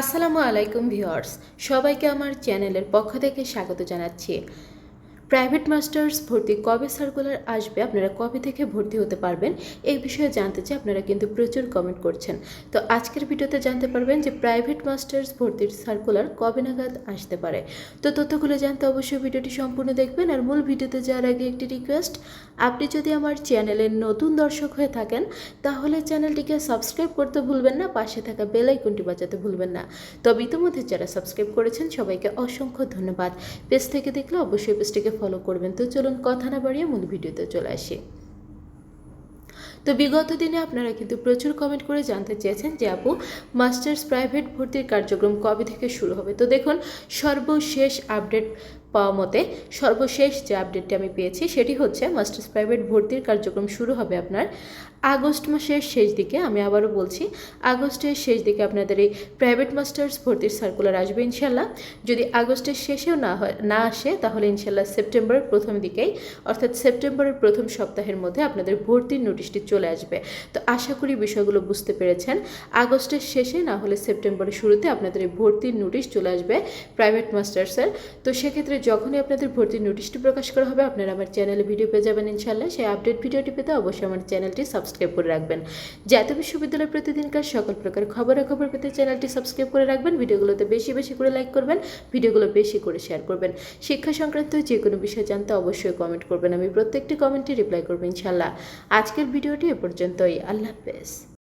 আসসালামু আলাইকুম ভিউয়ার্স সবাইকে আমার চ্যানেলের পক্ষ থেকে স্বাগত জানাচ্ছি। প্রাইভেট মাস্টার্স ভর্তি কবে সার্কুলার আসবে আপনারা কবে থেকে ভর্তি হতে পারবেন এই বিষয়ে জানতে চাই, আপনারা কিন্তু প্রচুর কমেন্ট করছেন। তো আজকের ভিডিওতে জানতে পারবেন যে প্রাইভেট মাস্টার্স ভর্তির সার্কুলার কবে নাগাদ আসতে পারে। তো তথ্যগুলো জানতে অবশ্যই ভিডিওটি সম্পূর্ণ দেখবেন আর মূল ভিডিওতে যাওয়ার আগে একটি রিকোয়েস্ট আপনি যদি আমার চ্যানেলের নতুন দর্শক হয়ে থাকেন, তাহলে চ্যানেলটিকে সাবস্ক্রাইব করতে ভুলবেন না, পাশে থাকা বেল আইকনটি বাজাতে ভুলবেন না। তবে ইতিমধ্যে যারা সাবস্ক্রাইব করেছেন, সবাইকে অসংখ্য ধন্যবাদ। পেজ থেকে দেখলে অবশ্যই পেজটিকে ফলো করবেন। তো চলুন কথা না বাড়িয়ে মূল ভিডিওতে চলে আসি। তো বিগত দিনে আপনারা কিন্তু প্রচুর কমেন্ট করে জানতে চেয়েছেন যে, আপু, মাস্টার্স প্রাইভেট ভর্তির কার্যক্রম কবে থেকে শুরু হবে? তো দেখুন, সর্বশেষ আপডেট পাওয়া মতে সর্বশেষ যে আপডেটটি আমি পেয়েছি, সেটি হচ্ছে মাস্টার্স প্রাইভেট ভর্তির কার্যক্রম শুরু হবে আপনার আগস্ট মাসের শেষ দিকে। আমি আবারও বলছি, আগস্টের শেষ দিকে আপনাদের এই প্রাইভেট মাস্টার্স ভর্তির সার্কুলার আসবে ইনশাল্লাহ যদি আগস্টের শেষেও না হয়, না আসে, তাহলে ইনশাল্লাহ সেপ্টেম্বরের প্রথম দিকেই, অর্থাৎ সেপ্টেম্বরের প্রথম সপ্তাহের মধ্যে আপনাদের ভর্তির নোটিশটি চলে আসবে। তো আশা করি বিষয়গুলো বুঝতে পেরেছেন। আগস্টের শেষে না হলে সেপ্টেম্বরের শুরুতে আপনাদের এই ভর্তির নোটিশ চলে আসবে প্রাইভেট মাস্টার্সের তো সেক্ষেত্রে যখনই আপনাদের ভর্তির নোটিশটি প্রকাশ করা হবে, আপনারা আমার চ্যানেলে ভিডিও পেয়ে যাবেন ইনশাল্লাহ সেই আপডেট ভিডিওটি পেতে অবশ্যই আমার চ্যানেলটি সাবস্ক্রাইব করে রাখবেন। জাতীয় বিশ্ববিদ্যালয় প্রতিদিনকার সকল প্রকার খবরাখবর পেতে চ্যানেলটি সাবস্ক্রাইব করে রাখবেন, ভিডিওগুলোতে বেশি বেশি করে লাইক করবেন, ভিডিওগুলো বেশি করে শেয়ার করবেন। শিক্ষা সংক্রান্ত যে কোনো বিষয় জানতে অবশ্যই কমেন্ট করবেন, আমি প্রত্যেকটি কমেন্টে রিপ্লাই করব ইনশাল্লাহ আজকের ভিডিওটি এ পর্যন্তই, আল্লাহ হাফেজ।